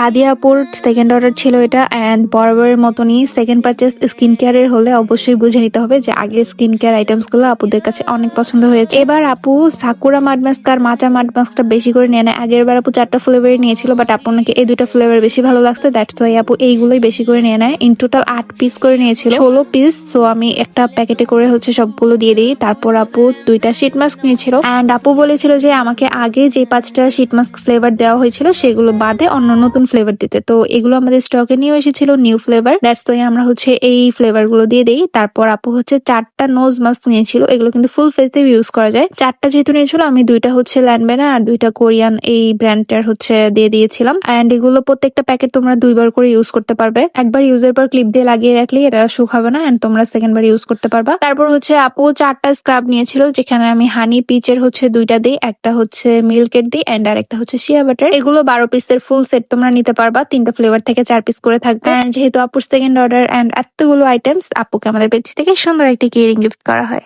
Sadiapur second order ছিল এটা and বরাবরের মতনই সেকেন্ড পারচেস স্কিন কেয়ারের হলে অবশ্যই বুঝে নিতে হবে যে আগের স্কিন কেয়ার আইটেমসগুলো আপুদের কাছে অনেক পছন্দ হয়েছে। এবার আপু সাকুরা মাড মাস্ক আর মাচা মাড মাস্কটা বেশি করে নিয়ে নেয়। আগের বার আপু চারটা ফ্লেভারই নিয়েছিল বাট আপনাকে এই দুইটা ফ্লেভার বেশি ভালো লাগছে দ্যাটস ওয়াই আপু এইগুলোই বেশি করে নিয়ে নেয়। ইন টোটাল আট পিস করে নিয়েছিল। ষোলো পিস তো আমি একটা প্যাকেটে করে হচ্ছে সবগুলো দিয়ে দিই। তারপর আপু দুইটা শীট মাস্ক নিয়েছিল। অ্যান্ড আপু বলেছিল যে আমাকে আগে যে পাঁচটা শীট মাস্ক ফ্লেভার দেওয়া হয়েছিল, সেগুলো বাদে অন্য নতুন ফ্লেভার দিতে। তো এগুলো আমাদের স্টকে নিয়ে এসেছিল নিউ ফ্লেভার দ্যাটস তো আমরা হচ্ছে এই ফ্লেভারগুলো দিয়ে দিই। তারপর আপু হচ্ছে চারটা নোজ মাস্ক নিয়েছিল। এগুলো কিন্তু ফুল ফেসে ইউজ করা যায়। চারটা যেহেতু নিয়েছিল, আমি দুইটা হচ্ছে ল্যান্ডবেনা আর দুইটা কোরিয়ান এই ব্র্যান্ডটার হচ্ছে দিয়ে দিয়েছিলাম। অ্যান্ড এগুলো প্রত্যেকটা প্যাকেট তোমরা দুইবার করে ইউজ করতে পারবে। একবার ইউজের পর ক্লিপ দিয়ে লাগিয়ে রাখলে এটা শুকাবে না অ্যান্ড তোমরা সেকেন্ড বার ইউজ করতে পারবা। তারপর হচ্ছে আপু চারটা স্ক্রাব নিয়েছিল, যেখানে আমি হানি পিচের হচ্ছে দুইটা দিই। একটা হচ্ছে মিল্কের দিই অ্যান্ড আর একটা হচ্ছে শিয়া বাটার এগুলো বারো পিসের ফুল সেট তোমরা নিতে পারবা। তিনটা ফ্লেভার থেকে চার পিস করে থাকবে। And যেহেতু আপুর সেকেন্ড অর্ডার এন্ড এতগুলো আইটেমস আপুকে আমাদের পেজ থেকে সুন্দর একটা কেয়ারিং গিফট করা হয়।